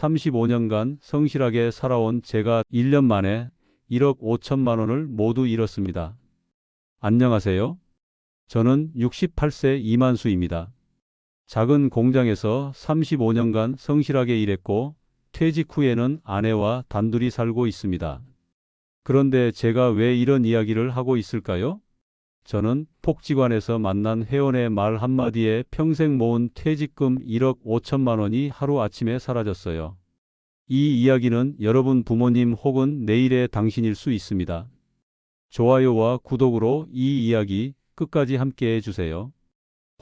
35년간 성실하게 살아온 제가 1년 만에 1억 5천만 원을 모두 잃었습니다. 안녕하세요. 저는 68세 이만수입니다. 작은 공장에서 35년간 성실하게 일했고 퇴직 후에는 아내와 단둘이 살고 있습니다. 그런데 제가 왜 이런 이야기를 하고 있을까요? 저는 복지관에서 만난 회원의 말 한마디에 평생 모은 퇴직금 1억 5천만 원이 하루아침에 사라졌어요. 이 이야기는 여러분 부모님 혹은 내일의 당신일 수 있습니다. 좋아요와 구독으로 이 이야기 끝까지 함께 해주세요.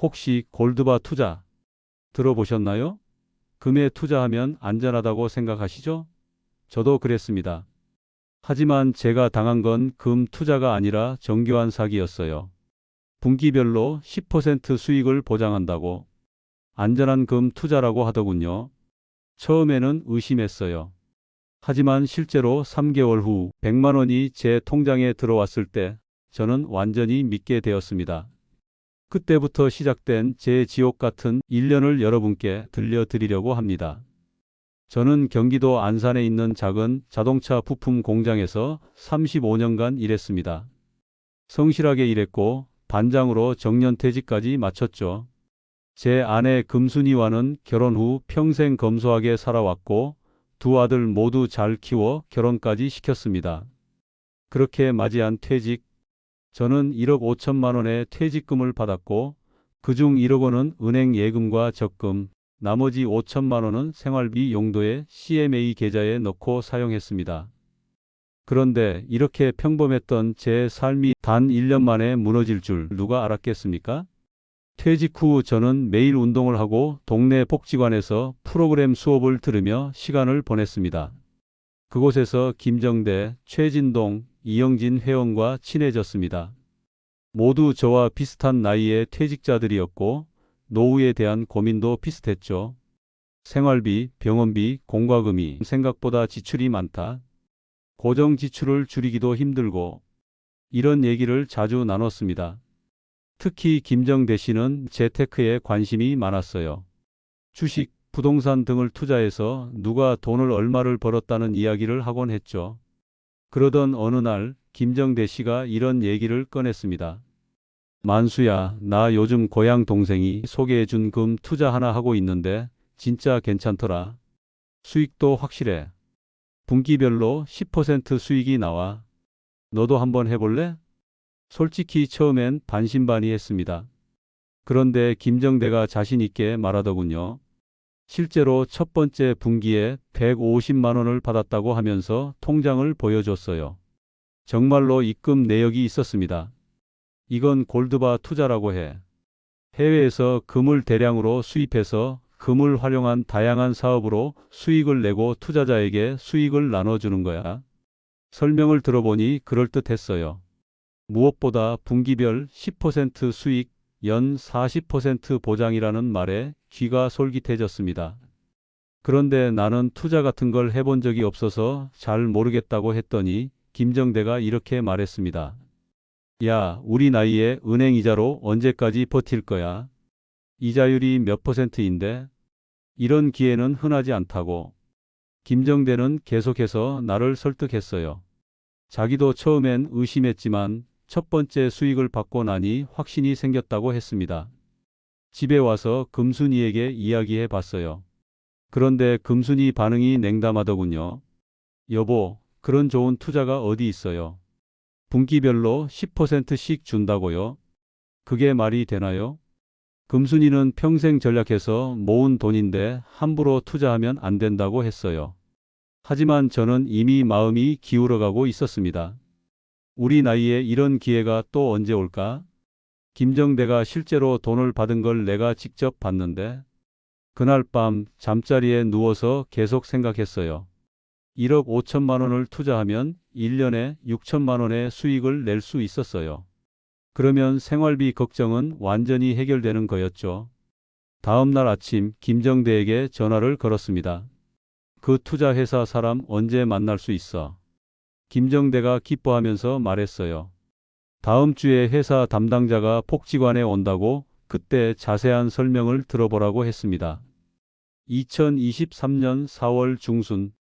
혹시 골드바 투자 들어보셨나요? 금에 투자하면 안전하다고 생각하시죠? 저도 그랬습니다. 하지만 제가 당한 건 금 투자가 아니라 정교한 사기였어요. 분기별로 10% 수익을 보장한다고 안전한 금 투자라고 하더군요. 처음에는 의심했어요. 하지만 실제로 3개월 후 100만 원이 제 통장에 들어왔을 때 저는 완전히 믿게 되었습니다. 그때부터 시작된 제 지옥 같은 1년을 여러분께 들려드리려고 합니다. 저는 경기도 안산에 있는 작은 자동차 부품 공장에서 35년간 일했습니다. 성실하게 일했고 반장으로 정년퇴직까지 마쳤죠. 제 아내 금순이와는 결혼 후 평생 검소하게 살아왔고 두 아들 모두 잘 키워 결혼까지 시켰습니다. 그렇게 맞이한 퇴직, 저는 1억 5천만 원의 퇴직금을 받았고 그중 1억 원은 은행 예금과 적금, 나머지 5천만 원은 생활비 용도의 CMA 계좌에 넣고 사용했습니다. 그런데 이렇게 평범했던 제 삶이 단 1년 만에 무너질 줄 누가 알았겠습니까? 퇴직 후 저는 매일 운동을 하고 동네 복지관에서 프로그램 수업을 들으며 시간을 보냈습니다. 그곳에서 김정대, 최진동, 이영진 회원과 친해졌습니다. 모두 저와 비슷한 나이의 퇴직자들이었고 노후에 대한 고민도 비슷했죠. 생활비, 병원비, 공과금이 생각보다 지출이 많다. 고정 지출을 줄이기도 힘들고 이런 얘기를 자주 나눴습니다. 특히 김정대 씨는 재테크에 관심이 많았어요. 주식, 부동산 등을 투자해서 누가 돈을 얼마를 벌었다는 이야기를 하곤 했죠. 그러던 어느 날 김정대 씨가 이런 얘기를 꺼냈습니다. 만수야, 나 요즘 고향 동생이 소개해준 금 투자 하나 하고 있는데 진짜 괜찮더라. 수익도 확실해. 분기별로 10% 수익이 나와. 너도 한번 해볼래? 솔직히 처음엔 반신반의했습니다. 그런데 김정대가 자신있게 말하더군요. 실제로 첫 번째 분기에 150만 원을 받았다고 하면서 통장을 보여줬어요. 정말로 입금 내역이 있었습니다. 이건 골드바 투자라고 해. 해외에서 금을 대량으로 수입해서 금을 활용한 다양한 사업으로 수익을 내고 투자자에게 수익을 나눠주는 거야. 설명을 들어보니 그럴듯했어요. 무엇보다 분기별 10% 수익, 연 40% 보장이라는 말에 귀가 솔깃해졌습니다. 그런데 나는 투자 같은 걸 해본 적이 없어서 잘 모르겠다고 했더니 김정대가 이렇게 말했습니다. 야, 우리 나이에 은행 이자로 언제까지 버틸 거야? 이자율이 몇 퍼센트인데? 이런 기회는 흔하지 않다고. 김정대는 계속해서 나를 설득했어요. 자기도 처음엔 의심했지만 첫 번째 수익을 받고 나니 확신이 생겼다고 했습니다. 집에 와서 금순이에게 이야기해 봤어요. 그런데 금순이 반응이 냉담하더군요. 여보, 그런 좋은 투자가 어디 있어요? 분기별로 10%씩 준다고요? 그게 말이 되나요? 금순이는 평생 전략해서 모은 돈인데 함부로 투자하면 안 된다고 했어요. 하지만 저는 이미 마음이 기울어가고 있었습니다. 우리 나이에 이런 기회가 또 언제 올까? 김정대가 실제로 돈을 받은 걸 내가 직접 봤는데 그날 밤 잠자리에 누워서 계속 생각했어요. 1억 5천만 원을 투자하면 1년에 6천만 원의 수익을 낼 수 있었어요. 그러면 생활비 걱정은 완전히 해결되는 거였죠. 다음 날 아침 김정대에게 전화를 걸었습니다. 그 투자 회사 사람 언제 만날 수 있어? 김정대가 기뻐하면서 말했어요. 다음 주에 회사 담당자가 복지관에 온다고 그때 자세한 설명을 들어보라고 했습니다. 2023년 4월 중순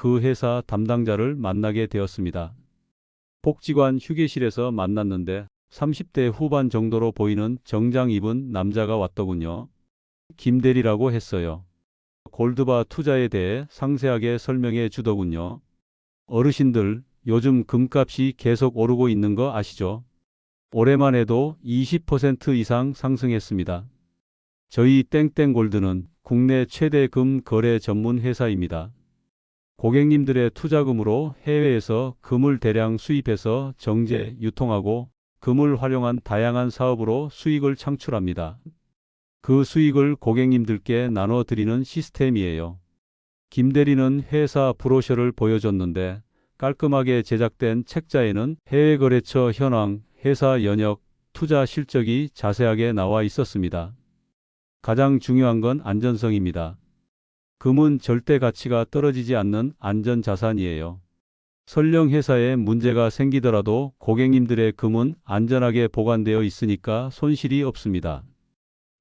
그 회사 담당자를 만나게 되었습니다. 복지관 휴게실에서 만났는데 30대 후반 정도로 보이는 정장 입은 남자가 왔더군요. 김대리라고 했어요. 골드바 투자에 대해 상세하게 설명해 주더군요. 어르신들, 요즘 금값이 계속 오르고 있는 거 아시죠? 올해만 해도 20% 이상 상승했습니다. 저희 땡땡골드는 국내 최대 금 거래 전문 회사입니다. 고객님들의 투자금으로 해외에서 금을 대량 수입해서 정제, 유통하고 금을 활용한 다양한 사업으로 수익을 창출합니다. 그 수익을 고객님들께 나눠드리는 시스템이에요. 김 대리는 회사 브로셔를 보여줬는데 깔끔하게 제작된 책자에는 해외 거래처 현황, 회사 연역, 투자 실적이 자세하게 나와 있었습니다. 가장 중요한 건 안전성입니다. 금은 절대 가치가 떨어지지 않는 안전 자산이에요. 설령 회사에 문제가 생기더라도 고객님들의 금은 안전하게 보관되어 있으니까 손실이 없습니다.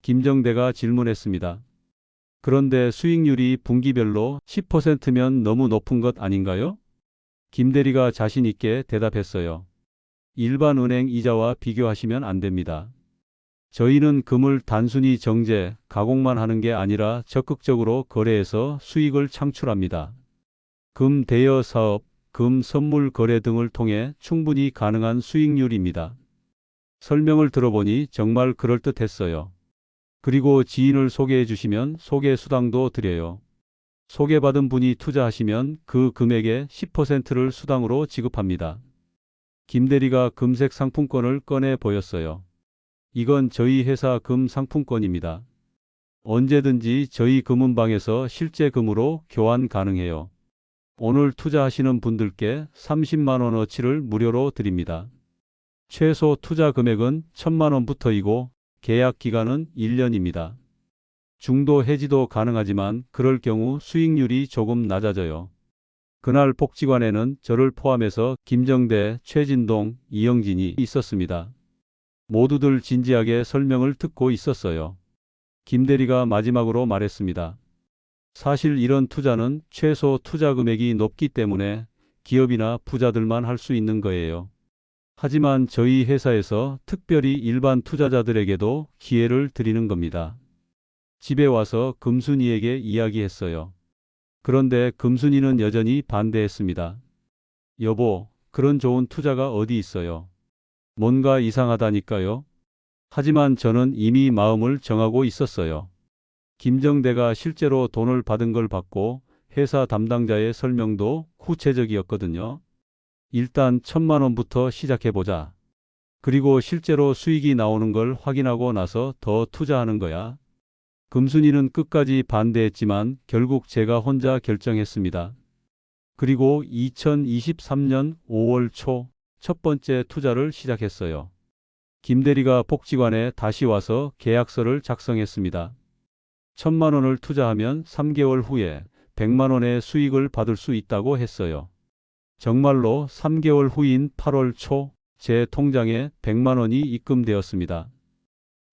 김정대가 질문했습니다. 그런데 수익률이 분기별로 10%면 너무 높은 것 아닌가요? 김대리가 자신 있게 대답했어요. 일반 은행 이자와 비교하시면 안 됩니다. 저희는 금을 단순히 정제, 가공만 하는 게 아니라 적극적으로 거래해서 수익을 창출합니다. 금 대여 사업, 금 선물 거래 등을 통해 충분히 가능한 수익률입니다. 설명을 들어보니 정말 그럴듯했어요. 그리고 지인을 소개해 주시면 소개 수당도 드려요. 소개받은 분이 투자하시면 그 금액의 10%를 수당으로 지급합니다. 김대리가 금색 상품권을 꺼내 보였어요. 이건 저희 회사 금 상품권입니다. 언제든지 저희 금은방에서 실제 금으로 교환 가능해요. 오늘 투자하시는 분들께 30만 원어치를 무료로 드립니다. 최소 투자 금액은 1000만 원부터이고 계약 기간은 1년입니다. 중도 해지도 가능하지만 그럴 경우 수익률이 조금 낮아져요. 그날 복지관에는 저를 포함해서 김정대, 최진동, 이영진이 있었습니다. 모두들 진지하게 설명을 듣고 있었어요. 김대리가 마지막으로 말했습니다. 사실 이런 투자는 최소 투자 금액이 높기 때문에 기업이나 부자들만 할 수 있는 거예요. 하지만 저희 회사에서 특별히 일반 투자자들에게도 기회를 드리는 겁니다. 집에 와서 금순이에게 이야기했어요. 그런데 금순이는 여전히 반대했습니다. 여보, 그런 좋은 투자가 어디 있어요? 뭔가 이상하다니까요. 하지만 저는 이미 마음을 정하고 있었어요. 김정대가 실제로 돈을 받은 걸 받고 회사 담당자의 설명도 구체적이었거든요. 일단 천만 원부터 시작해보자. 그리고 실제로 수익이 나오는 걸 확인하고 나서 더 투자하는 거야. 금순이는 끝까지 반대했지만 결국 제가 혼자 결정했습니다. 그리고 2023년 5월 초 첫 번째 투자를 시작했어요. 김대리가 복지관에 다시 와서 계약서를 작성했습니다. 천만 원을 투자하면 3개월 후에 100만 원의 수익을 받을 수 있다고 했어요. 정말로 3개월 후인 8월 초 제 통장에 100만 원이 입금되었습니다.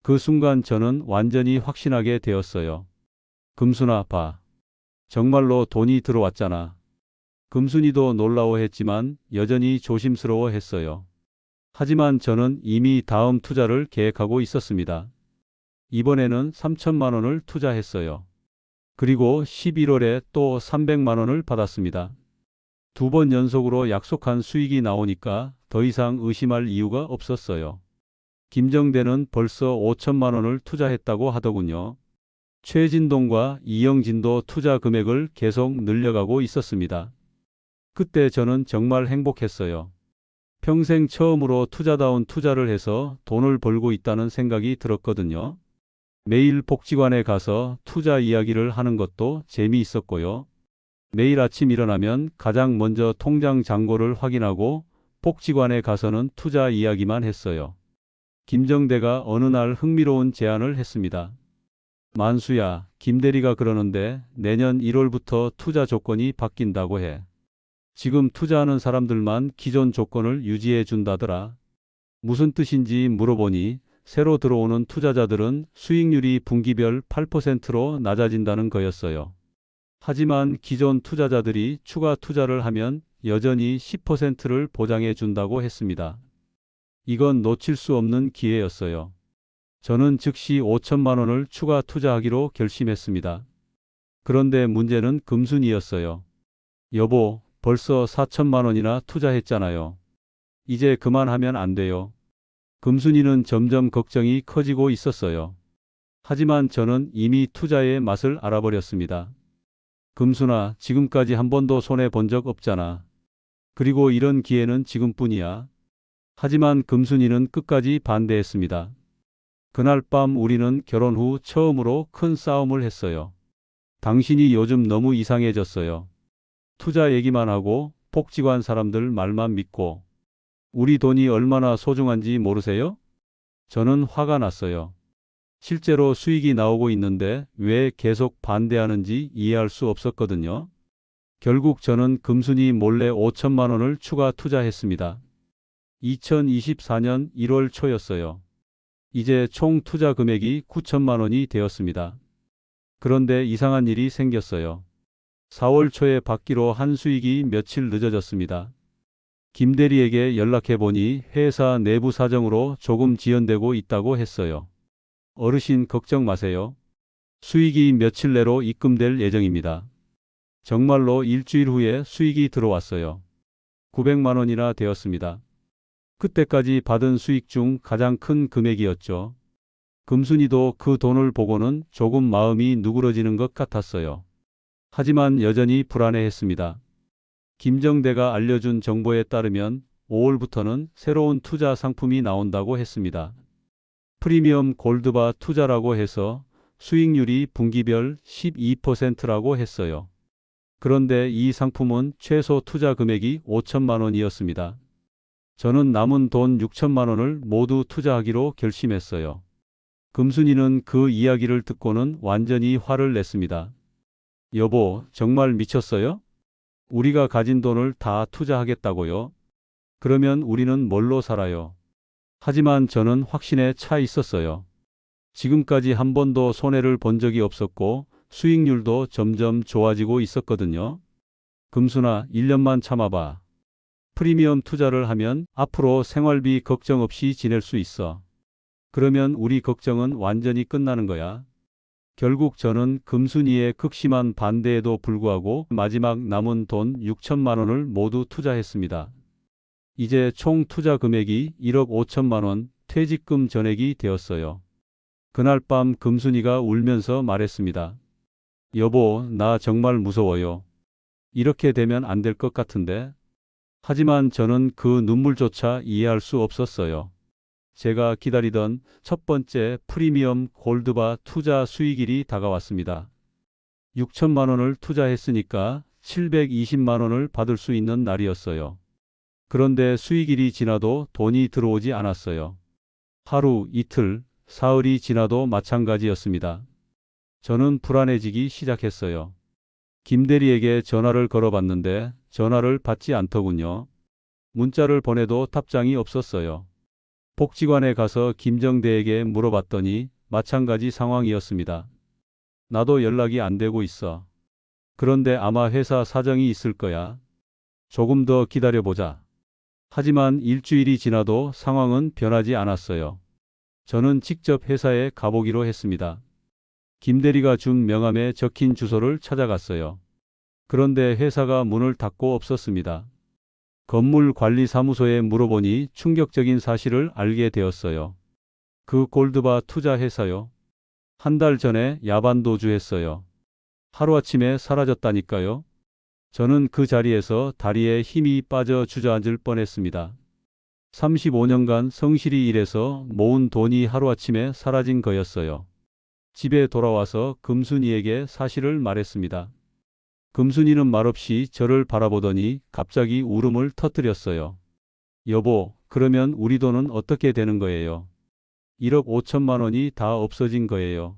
그 순간 저는 완전히 확신하게 되었어요. 금순아 봐. 정말로 돈이 들어왔잖아. 금순이도 놀라워했지만 여전히 조심스러워했어요. 하지만 저는 이미 다음 투자를 계획하고 있었습니다. 이번에는 3천만 원을 투자했어요. 그리고 11월에 또 300만 원을 받았습니다. 두 번 연속으로 약속한 수익이 나오니까 더 이상 의심할 이유가 없었어요. 김정대는 벌써 5천만 원을 투자했다고 하더군요. 최진동과 이영진도 투자 금액을 계속 늘려가고 있었습니다. 그때 저는 정말 행복했어요. 평생 처음으로 투자다운 투자를 해서 돈을 벌고 있다는 생각이 들었거든요. 매일 복지관에 가서 투자 이야기를 하는 것도 재미있었고요. 매일 아침 일어나면 가장 먼저 통장 잔고를 확인하고 복지관에 가서는 투자 이야기만 했어요. 김정대가 어느 날 흥미로운 제안을 했습니다. 만수야, 김대리가 그러는데 내년 1월부터 투자 조건이 바뀐다고 해. 지금 투자하는 사람들만 기존 조건을 유지해 준다더라. 무슨 뜻인지 물어보니 새로 들어오는 투자자들은 수익률이 분기별 8%로 낮아진다는 거였어요. 하지만 기존 투자자들이 추가 투자를 하면 여전히 10%를 보장해 준다고 했습니다. 이건 놓칠 수 없는 기회였어요. 저는 즉시 5천만 원을 추가 투자하기로 결심했습니다. 그런데 문제는 금순이었어요. 여보, 벌써 4천만 원이나 투자했잖아요. 이제 그만하면 안 돼요. 금순이는 점점 걱정이 커지고 있었어요. 하지만 저는 이미 투자의 맛을 알아버렸습니다. 금순아, 지금까지 한 번도 손해 본 적 없잖아. 그리고 이런 기회는 지금뿐이야. 하지만 금순이는 끝까지 반대했습니다. 그날 밤 우리는 결혼 후 처음으로 큰 싸움을 했어요. 당신이 요즘 너무 이상해졌어요. 투자 얘기만 하고 복지관 사람들 말만 믿고 우리 돈이 얼마나 소중한지 모르세요? 저는 화가 났어요. 실제로 수익이 나오고 있는데 왜 계속 반대하는지 이해할 수 없었거든요. 결국 저는 금순이 몰래 5천만 원을 추가 투자했습니다. 2024년 1월 초였어요. 이제 총 투자 금액이 9천만 원이 되었습니다. 그런데 이상한 일이 생겼어요. 4월 초에 받기로 한 수익이 며칠 늦어졌습니다. 김 대리에게 연락해 보니 회사 내부 사정으로 조금 지연되고 있다고 했어요. 어르신 걱정 마세요. 수익이 며칠 내로 입금될 예정입니다. 정말로 일주일 후에 수익이 들어왔어요. 900만 원이나 되었습니다. 그때까지 받은 수익 중 가장 큰 금액이었죠. 금순이도 그 돈을 보고는 조금 마음이 누그러지는 것 같았어요. 하지만 여전히 불안해했습니다. 김정대가 알려준 정보에 따르면 5월부터는 새로운 투자 상품이 나온다고 했습니다. 프리미엄 골드바 투자라고 해서 수익률이 분기별 12%라고 했어요. 그런데 이 상품은 최소 투자 금액이 5천만 원이었습니다. 저는 남은 돈 6천만 원을 모두 투자하기로 결심했어요. 금순이는 그 이야기를 듣고는 완전히 화를 냈습니다. 여보, 정말 미쳤어요? 우리가 가진 돈을 다 투자하겠다고요? 그러면 우리는 뭘로 살아요? 하지만 저는 확신에 차 있었어요. 지금까지 한 번도 손해를 본 적이 없었고 수익률도 점점 좋아지고 있었거든요. 금순아, 1년만 참아봐. 프리미엄 투자를 하면 앞으로 생활비 걱정 없이 지낼 수 있어. 그러면 우리 걱정은 완전히 끝나는 거야. 결국 저는 금순이의 극심한 반대에도 불구하고 마지막 남은 돈 6천만 원을 모두 투자했습니다. 이제 총 투자 금액이 1억 5천만 원 퇴직금 전액이 되었어요. 그날 밤 금순이가 울면서 말했습니다. 여보, 나 정말 무서워요. 이렇게 되면 안 될 것 같은데. 하지만 저는 그 눈물조차 이해할 수 없었어요. 제가 기다리던 첫 번째 프리미엄 골드바 투자 수익일이 다가왔습니다. 6천만 원을 투자했으니까 720만 원을 받을 수 있는 날이었어요. 그런데 수익일이 지나도 돈이 들어오지 않았어요. 하루, 이틀, 사흘이 지나도 마찬가지였습니다. 저는 불안해지기 시작했어요. 김대리에게 전화를 걸어봤는데 전화를 받지 않더군요. 문자를 보내도 답장이 없었어요. 복지관에 가서 김정대에게 물어봤더니 마찬가지 상황이었습니다. 나도 연락이 안 되고 있어. 그런데 아마 회사 사정이 있을 거야. 조금 더 기다려보자. 하지만 일주일이 지나도 상황은 변하지 않았어요. 저는 직접 회사에 가보기로 했습니다. 김 대리가 준 명함에 적힌 주소를 찾아갔어요. 그런데 회사가 문을 닫고 없었습니다. 건물 관리 사무소에 물어보니 충격적인 사실을 알게 되었어요. 그 골드바 투자 회사요. 한 달 전에 야반 도주했어요. 하루아침에 사라졌다니까요. 저는 그 자리에서 다리에 힘이 빠져 주저앉을 뻔했습니다. 35년간 성실히 일해서 모은 돈이 하루아침에 사라진 거였어요. 집에 돌아와서 금순이에게 사실을 말했습니다. 금순이는 말없이 저를 바라보더니 갑자기 울음을 터뜨렸어요. 여보, 그러면 우리 돈은 어떻게 되는 거예요? 1억 5천만 원이 다 없어진 거예요.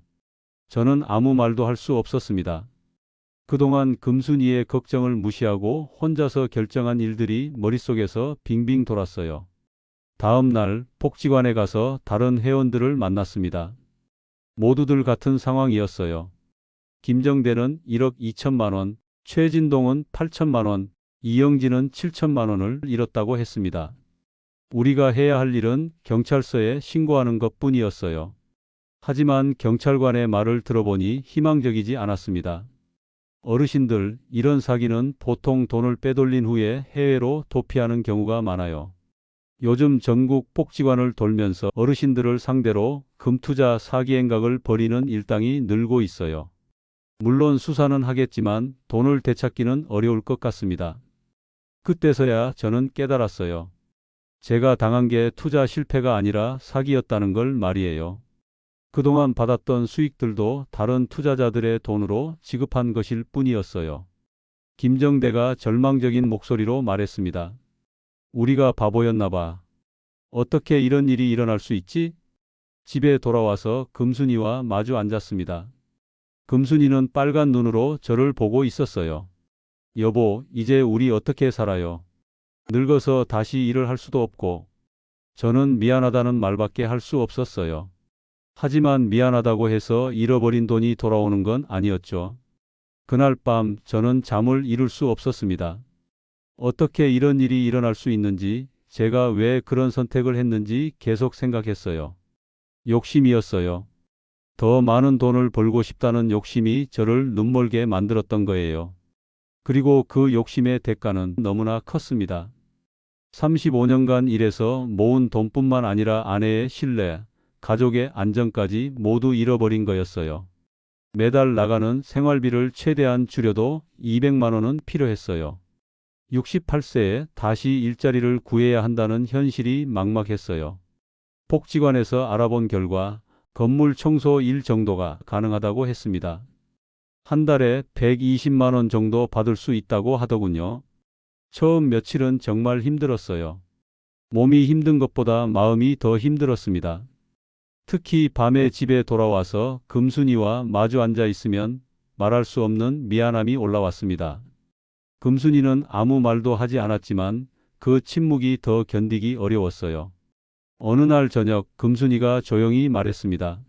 저는 아무 말도 할 수 없었습니다. 그동안 금순이의 걱정을 무시하고 혼자서 결정한 일들이 머릿속에서 빙빙 돌았어요. 다음 날 복지관에 가서 다른 회원들을 만났습니다. 모두들 같은 상황이었어요. 김정대는 1억 2천만 원, 최진동은 8천만 원, 이영진은 7천만 원을 잃었다고 했습니다. 우리가 해야 할 일은 경찰서에 신고하는 것 뿐이었어요. 하지만 경찰관의 말을 들어보니 희망적이지 않았습니다. 어르신들, 이런 사기는 보통 돈을 빼돌린 후에 해외로 도피하는 경우가 많아요. 요즘 전국 복지관을 돌면서 어르신들을 상대로 금투자 사기 행각을 벌이는 일당이 늘고 있어요. 물론 수사는 하겠지만 돈을 되찾기는 어려울 것 같습니다. 그때서야 저는 깨달았어요. 제가 당한 게 투자 실패가 아니라 사기였다는 걸 말이에요. 그동안 받았던 수익들도 다른 투자자들의 돈으로 지급한 것일 뿐이었어요. 김정대가 절망적인 목소리로 말했습니다. 우리가 바보였나 봐. 어떻게 이런 일이 일어날 수 있지? 집에 돌아와서 금순이와 마주 앉았습니다. 금순이는 빨간 눈으로 저를 보고 있었어요. 여보, 이제 우리 어떻게 살아요? 늙어서 다시 일을 할 수도 없고. 저는 미안하다는 말밖에 할 수 없었어요. 하지만 미안하다고 해서 잃어버린 돈이 돌아오는 건 아니었죠. 그날 밤 저는 잠을 이룰 수 없었습니다. 어떻게 이런 일이 일어날 수 있는지, 제가 왜 그런 선택을 했는지 계속 생각했어요. 욕심이었어요. 더 많은 돈을 벌고 싶다는 욕심이 저를 눈멀게 만들었던 거예요. 그리고 그 욕심의 대가는 너무나 컸습니다. 35년간 일해서 모은 돈뿐만 아니라 아내의 신뢰, 가족의 안정까지 모두 잃어버린 거였어요. 매달 나가는 생활비를 최대한 줄여도 200만 원은 필요했어요. 68세에 다시 일자리를 구해야 한다는 현실이 막막했어요. 복지관에서 알아본 결과 건물 청소 일 정도가 가능하다고 했습니다. 한 달에 120만 원 정도 받을 수 있다고 하더군요. 처음 며칠은 정말 힘들었어요. 몸이 힘든 것보다 마음이 더 힘들었습니다. 특히 밤에 집에 돌아와서 금순이와 마주 앉아 있으면 말할 수 없는 미안함이 올라왔습니다. 금순이는 아무 말도 하지 않았지만 그 침묵이 더 견디기 어려웠어요. 어느 날 저녁 금순이가 조용히 말했습니다.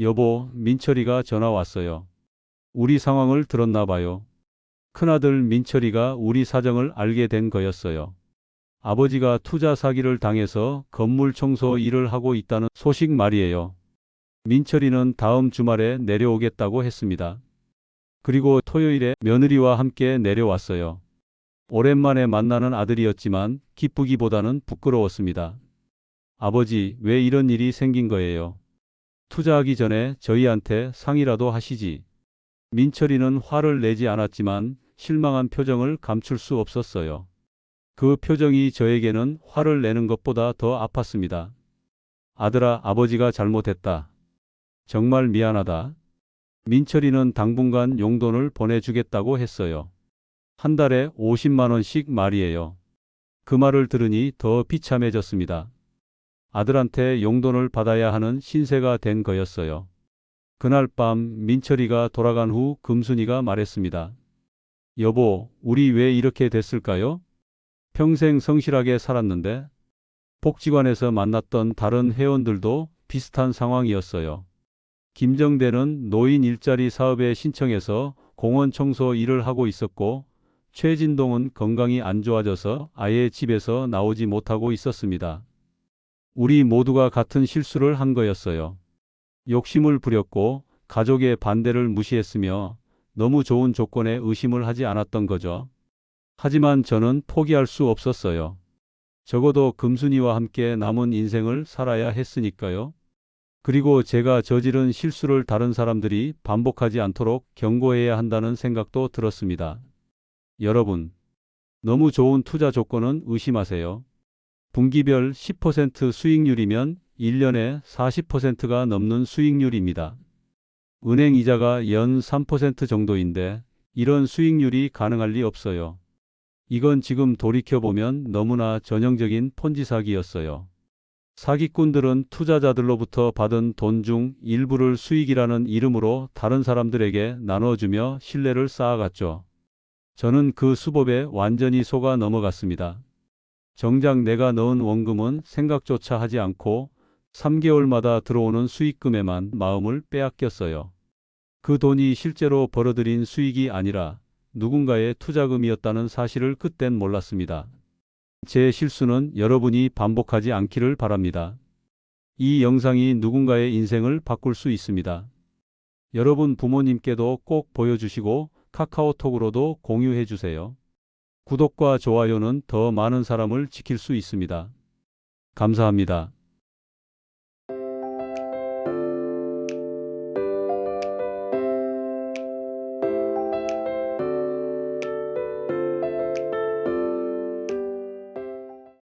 여보, 민철이가 전화 왔어요. 우리 상황을 들었나 봐요. 큰아들 민철이가 우리 사정을 알게 된 거였어요. 아버지가 투자 사기를 당해서 건물 청소 일을 하고 있다는 소식 말이에요. 민철이는 다음 주말에 내려오겠다고 했습니다. 그리고 토요일에 며느리와 함께 내려왔어요. 오랜만에 만나는 아들이었지만 기쁘기보다는 부끄러웠습니다. 아버지, 왜 이런 일이 생긴 거예요? 투자하기 전에 저희한테 상의라도 하시지. 민철이는 화를 내지 않았지만 실망한 표정을 감출 수 없었어요. 그 표정이 저에게는 화를 내는 것보다 더 아팠습니다. 아들아, 아버지가 잘못했다. 정말 미안하다. 민철이는 당분간 용돈을 보내주겠다고 했어요. 한 달에 50만 원씩 말이에요. 그 말을 들으니 더 비참해졌습니다. 아들한테 용돈을 받아야 하는 신세가 된 거였어요. 그날 밤 민철이가 돌아간 후 금순이가 말했습니다. 여보, 우리 왜 이렇게 됐을까요? 평생 성실하게 살았는데 복지관에서 만났던 다른 회원들도 비슷한 상황이었어요. 김정대는 노인 일자리 사업에 신청해서 공원 청소 일을 하고 있었고 최진동은 건강이 안 좋아져서 아예 집에서 나오지 못하고 있었습니다. 우리 모두가 같은 실수를 한 거였어요. 욕심을 부렸고 가족의 반대를 무시했으며 너무 좋은 조건에 의심을 하지 않았던 거죠. 하지만 저는 포기할 수 없었어요. 적어도 금순이와 함께 남은 인생을 살아야 했으니까요. 그리고 제가 저지른 실수를 다른 사람들이 반복하지 않도록 경고해야 한다는 생각도 들었습니다. 여러분, 너무 좋은 투자 조건은 의심하세요. 분기별 10% 수익률이면 1년에 40%가 넘는 수익률입니다. 은행 이자가 연 3% 정도인데 이런 수익률이 가능할 리 없어요. 이건 지금 돌이켜보면 너무나 전형적인 폰지 사기였어요. 사기꾼들은 투자자들로부터 받은 돈 중 일부를 수익이라는 이름으로 다른 사람들에게 나눠주며 신뢰를 쌓아갔죠. 저는 그 수법에 완전히 속아 넘어갔습니다. 정작 내가 넣은 원금은 생각조차 하지 않고 3개월마다 들어오는 수익금에만 마음을 빼앗겼어요. 그 돈이 실제로 벌어들인 수익이 아니라 누군가의 투자금이었다는 사실을 그땐 몰랐습니다. 제 실수는 여러분이 반복하지 않기를 바랍니다. 이 영상이 누군가의 인생을 바꿀 수 있습니다. 여러분 부모님께도 꼭 보여주시고 카카오톡으로도 공유해 주세요. 구독과 좋아요는 더 많은 사람을 지킬 수 있습니다. 감사합니다.